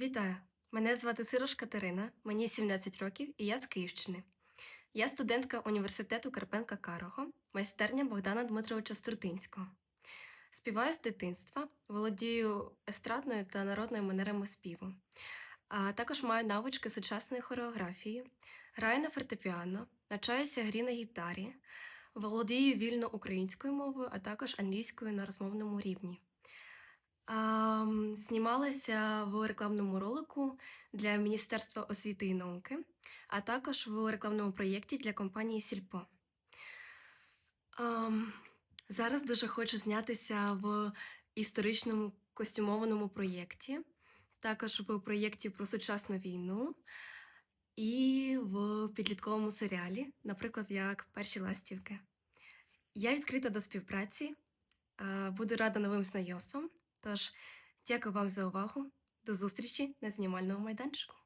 Вітаю! Мене звати Сирош Катерина, мені 17 років і я з Київщини. Я студентка університету Карпенка Карого, майстерня Богдана Дмитровича Струтинського. Співаю з дитинства, володію естрадною та народною манерами співу. А також маю навички сучасної хореографії, граю на фортепіано, навчаюся грі на гітарі, володію вільно українською мовою, а також англійською на розмовному рівні. Знімалася в рекламному ролику для Міністерства освіти і науки, а також в рекламному проєкті для компанії Сільпо. Зараз дуже хочу знятися в історичному костюмованому проєкті, також в проєкті про сучасну війну і в підлітковому серіалі, наприклад, як Перші ластівки. Я відкрита до співпраці, буду рада новим знайомствам. Тож, дякую вам за увагу. До зустрічі на знімальному майданчику.